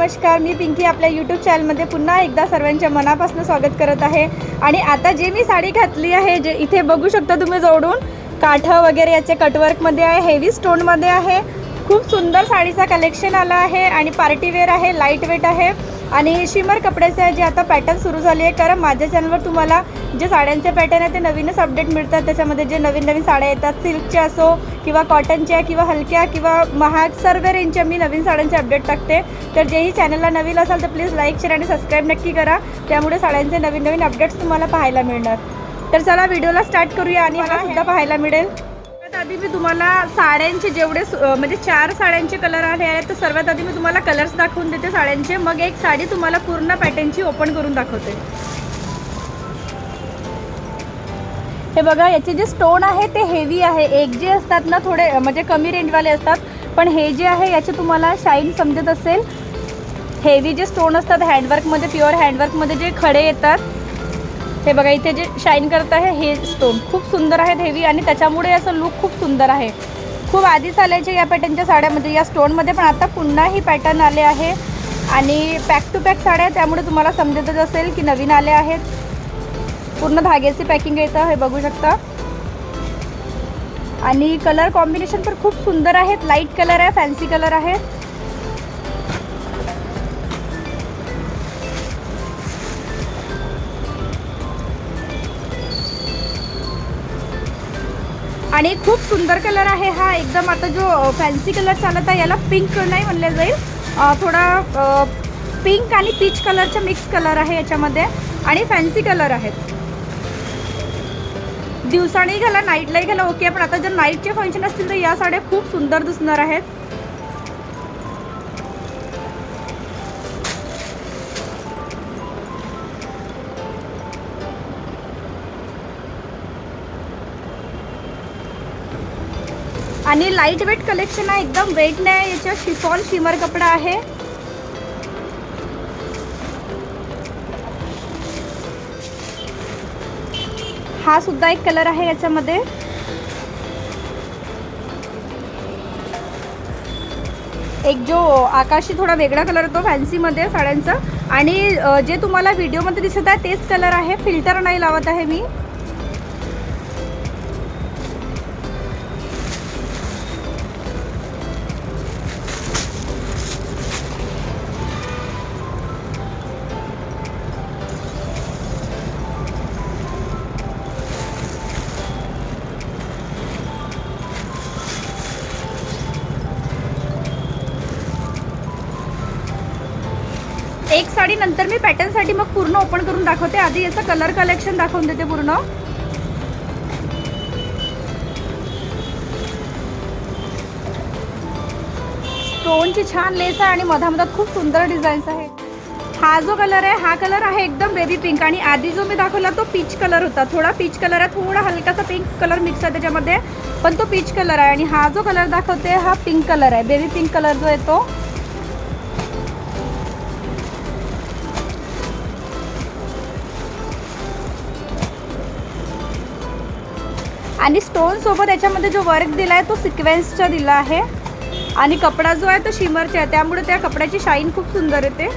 नमस्कार मी पिंकी आपल्या यूट्यूब चॅनलमध्ये पुन्हा एकदा सर्वांच्या मनापासून स्वागत करत आहे. आणि आता जे मी साडी घातली आहे जे इथे बघू शकता तुम्ही जोडून काठं वगैरे याचे कटवर्कमध्ये आहे हेवी स्टोनमध्ये आहे. खूप सुंदर साडीचा कलेक्शन आला आहे आणि पार्टीवेअर आहे लाइट वेट आहे. आणि शिमर कपड्याचे आहे जे आता पॅटर्न सुरू झाली आहे कारण माझ्या चॅनलवर तुम्हाला जे साड्यांचे पॅटर्न आहे ते नवीनच अपडेट मिळतात. त्याच्यामध्ये जे नवीन नवीन साड्या येतात सिल्कच्या असो किंवा कॉटनच्या किंवा हलक्या किंवा महाग सर्व रेंजच्या मी नवीन साड्यांचे अपडेट टाकते. तर जेही चॅनलला नवीन असाल तर प्लीज लाईक शेअर आणि सबस्क्राईब नक्की करा. त्यामुळे साड्यांचे नवीन नवीन अपडेट्स तुम्हाला पाहायला मिळणार. तर चला व्हिडिओला स्टार्ट करूया आणि मला सुद्धा पाहायला मिळेल. आधी मी तुम्हाला साड्यांचे जेवढे म्हणजे चार साड्यांचे कलर आले आहेत तर सर्वात आधी मी तुम्हाला कलर्स दाखवून देते साड्यांचे. मग एक साडी तुम्हाला पूर्ण पॅटर्नची ओपन करून दाखवते. हे बघा याचे जे स्टोन आहे ते हेवी आहे. एक जे असतात ना थोडे म्हणजे कमी रेंजवाले असतात पण हे जे आहे याचे तुम्हाला शाईन समजत असेल. हेवी जे स्टोन असतात हँडवर्कमध्ये प्युअर हँडवर्कमध्ये जे खडे येतात हे बघा इथे जे शाईन करत आहे हे स्टोन खूप सुंदर आहेत हेवी आणि त्याच्यामुळे असं लुक खूप सुंदर आहे. खूप आधीच आल्याचे या पॅटर्नच्या साड्यामध्ये या स्टोनमध्ये पण आता पुन्हा ही पॅटर्न आले आहे. आणि पॅक टू पॅक साड्या त्यामुळे तुम्हाला समजतच असेल की नवीन आले आहेत. पूर्ण धाग्याची पॅकिंग येतं हे बघू शकता. आणि कलर कॉम्बिनेशन पण खूप सुंदर आहेत. लाइट कलर आहे फॅन्सी कलर आहे. आणि खूप सुंदर कलर आहे हा. एकदम आता जो फॅन्सी कलर चालत आहे याला पिंक नाही म्हणलं जाईल. थोडा पिंक आणि पीच कलरचा मिक्स कलर आहे याच्यामध्ये. आणि फॅन्सी कलर आहेत. दिवसाने घाला नाईटलाही घाला ओके. पण आता जर नाईटचे फंक्शन असतील तर या साड्या खूप सुंदर दिसणार आहेत. आणि लाइट वेट कलेक्शन आहे. एकदम वेट नाही याच्या शिफॉन शिमर कपडा आहे. हा सुद्धा एक कलर आहे याच्यामध्ये. एक जो आकाशी थोडा वेगळा कलर होतो फॅन्सीमध्ये साड्यांचा. आणि जे तुम्हाला व्हिडिओमध्ये दिसत आहे तेच कलर आहे. फिल्टर नाही लावत आहे मी. आणि नंतर मी पॅटर्नसाठी मग पूर्ण ओपन करून दाखवते. आधी याचं कलर कलेक्शन दाखवून देते पूर्ण. स्टोनची छान लेस आहे आणि मधामधात खूप सुंदर डिझाईन्स आहे. हा जो कलर आहे हा कलर आहे एकदम बेबी पिंक आणि आधी जो मी दाखवला तो पीच कलर होता. थोडा पीच कलर आहे थोडा हलकासा पिंक कलर मिक्स आहे त्याच्यामध्ये. पण तो पीच कलर आहे आणि हा जो कलर दाखवते हा पिंक कलर आहे. बेबी पिंक कलर जो आहे तो. आणि स्टोनसोबत याच्यामध्ये जो वर्क दिला आहे तो सिक्वेन्सचा दिला आहे. आणि कपडा जो आहे तो शिमरचा आहे. त्यामुळे त्या कपड्याची शाईन खूप सुंदर येते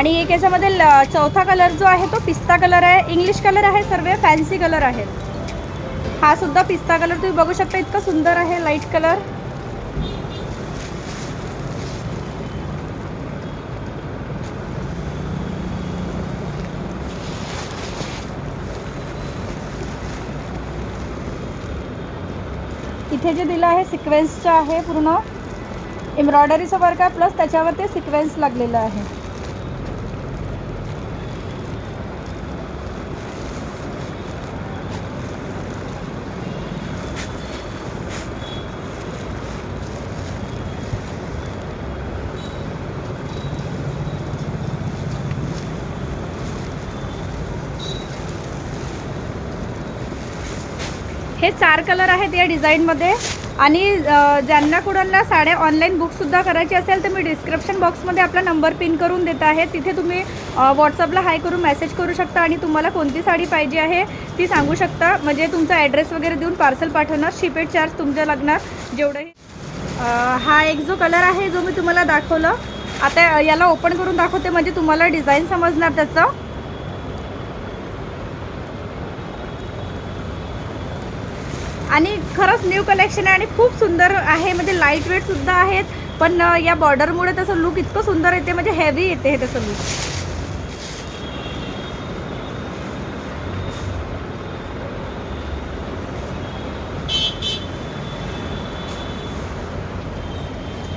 आणि एक याच्यामध्ये ल- चौथा कलर जो आहे तो पिस्ता कलर आहे. इंग्लिश कलर आहे सर्व फॅन्सी कलर आहेत हा सुद्धा पिस्ता कलर तुम्ही बघू शकता इतका सुंदर आहे लाइट कलर इथे जे दिलं आहे सिक्वेन्सचं आहे पूर्ण. एम्ब्रॉयडरीचं वर्क आहे प्लस त्याच्यावर ते सिक्वेन्स लागलेलं आहे. हे चार कलर आहेत या डिझाईनमध्ये. आणि ज्यांना कुणाला साड्या ऑनलाईन बुकसुद्धा करायची असेल तर मी डिस्क्रिप्शन बॉक्समध्ये आपला नंबर पिन करून देत आहे. तिथे तुम्ही व्हॉट्सअपला हाय करून मेसेज करू शकता आणि तुम्हाला कोणती साडी पाहिजे आहे ती सांगू शकता. म्हणजे तुमचा ॲड्रेस वगैरे देऊन पार्सल पाठवणार. शिपेड चार्ज तुमच्या लागणार जेवढंही हा एक जो कलर आहे जो मी तुम्हाला दाखवलं. आता याला ओपन करून दाखवते. म्हणजे तुम्हाला डिझाईन समजणार त्याचं. आणि खरंच न्यू कलेक्शन आहे आणि खूप सुंदर आहे. म्हणजे लाइट वेट सुद्धा आहेत पण या बॉर्डरमुळे त्याचं लुक इतकं सुंदर येते म्हणजे हेवी येते हे त्याचं लुक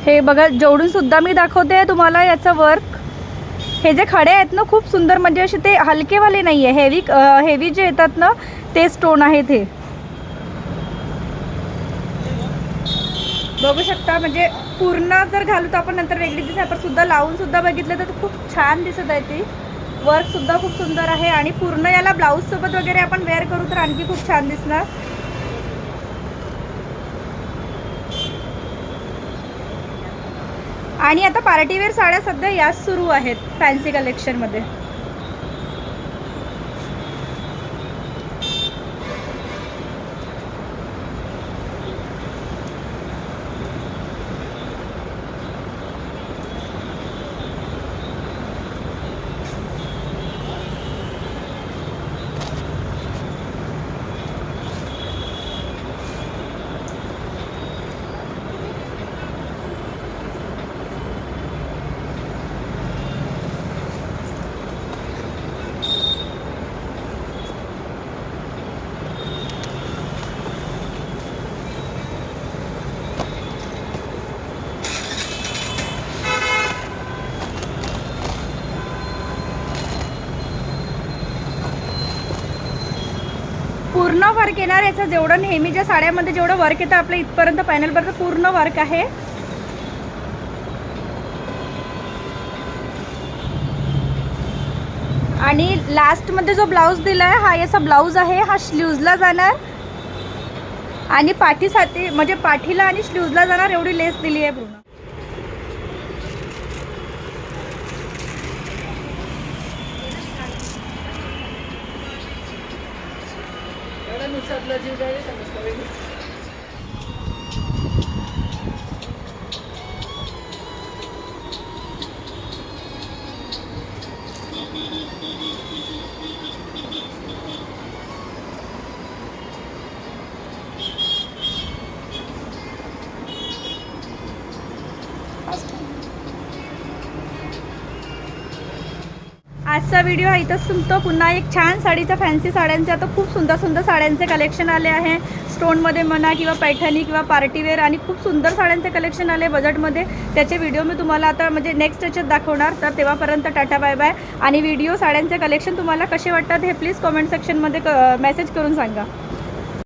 हे बघा जेवढून सुद्धा मी दाखवते तुम्हाला याचं वर्क हे जे खडे आहेत ना खूप सुंदर म्हणजे असे ते हलकेवाले नाही आहे हेवी हेवी जे येतात ना ते स्टोन आहेत हे. बघू शकता म्हणजे पूर्ण जर घालू तर आपण नंतर वेगळी दिसते पण सुद्धा लावून सुद्धा बघितलं तर खूप छान दिसत आहे ती. वर्क सुद्धा खूप सुंदर आहे आणि पूर्ण याला ब्लाऊज सोबत वगैरे आपण वेअर करू तर आणखी खूप छान दिसणार. आणि आता पार्टीवेअर साड्या सध्या याच सुरू आहेत फॅन्सी कलेक्शनमध्ये पूर्ण वर्क येणार याचं जेवढं नेहमीच्या साड्यामध्ये जेवढं वर्क येतं आपलं इथपर्यंत पॅनलपर्यंत पूर्ण वर्क आहे. आणि लास्टमध्ये जो ब्लाऊज दिला आहे हा याचा ब्लाऊज आहे हा स्लीव्जला जाणार. आणि पाठीसाठी म्हणजे पाठीला आणि स्लीव्जला जाणार एवढी लेस दिली आहे पूर्ण. Ela não sabe lá de lugar, ela não sabe. आजचा व्हिडिओ हा इथंच संपतो पुन्हा एक छान साडीचा फॅन्सी साड्यांचे आता खूप सुंदर सुंदर साड्यांचे कलेक्शन आले आहे. स्टोनमध्ये म्हणा किंवा पैठणी किंवा पार्टीवेअर आणि खूप सुंदर साड्यांचे कलेक्शन आले बजेटमध्ये त्याचे व्हिडिओ मी तुम्हाला आता म्हणजे नेक्स्ट याच्यात दाखवणार. तर तेव्हापर्यंत टाटा बाय बाय आणि व्हिडिओ साड्यांचे कलेक्शन तुम्हाला कसे वाटतात हे प्लीज कमेंट सेक्शनमध्ये क मेसेज करून सांगा.